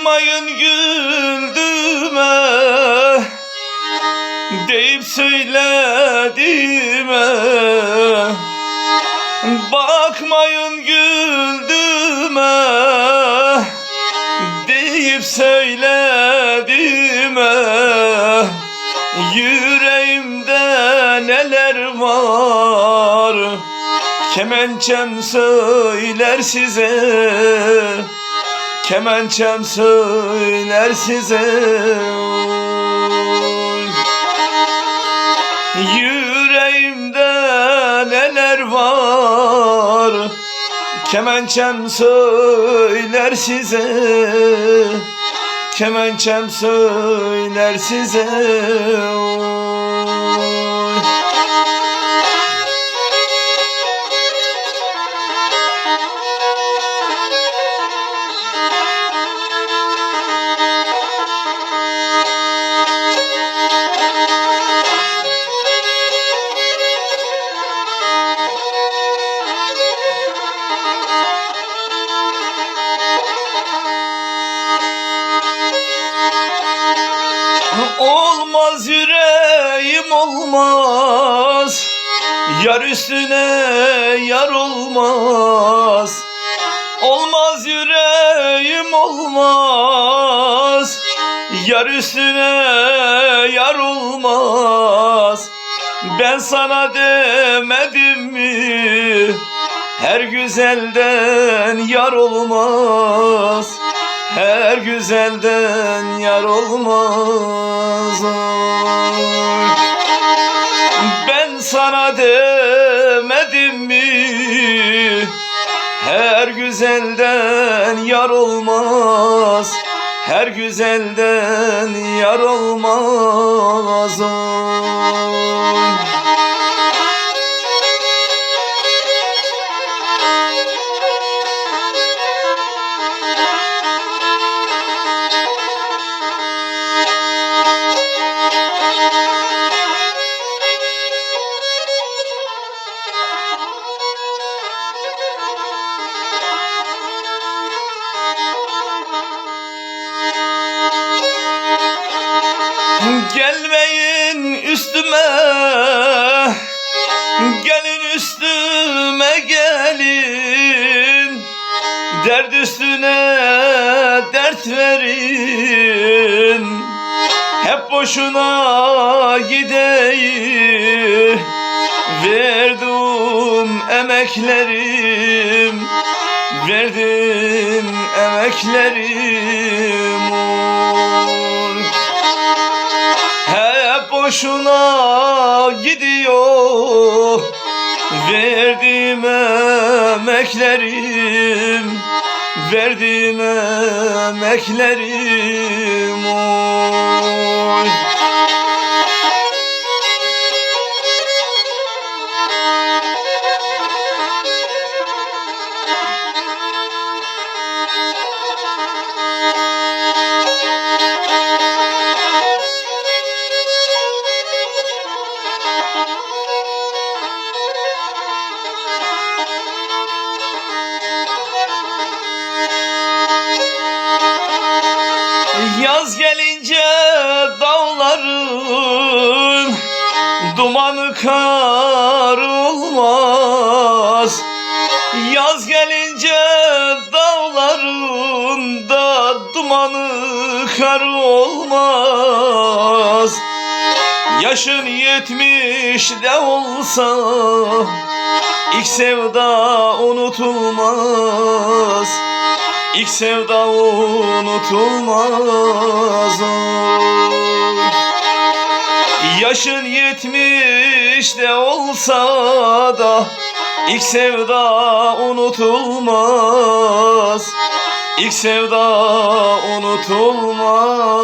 Bakmayın güldüme. Deyip söylediğime Bakmayın güldüme. Deyip söylediğime Yüreğimde neler var? Kemençem söyler size Kemençem söyler size. Yüreğimde neler var Kemençem söyler size Kemençem söyler size Olmaz yüreğim olmaz. Yar üstüne yar olmaz. Olmaz yüreğim olmaz. Yar üstüne yar olmaz. Ben sana demedim mi? Her güzelden yar olmaz her güzelden yar olmaz. Ben sana demedim mi? Her güzelden yar olmaz. Her güzelden yar olmaz Gelmeyin üstüme. Gelin üstüme gelin. Dert üstüne dert verin. Hep boşuna gideyi Verdim emeklerim. Verdim emeklerim. oy. Boşuna gidiyor Verdiğim emeklerim Verdiğim emeklerim oy. Dumanı kar olmaz Yaz gelince dağların da dumanı kar olmaz Yaşın yetmiş de olsa ilk sevda unutulmaz. İlk sevda unutulmaz. Yaşın yetmiş de olsa da ilk sevda unutulmaz İlk sevda unutulmaz.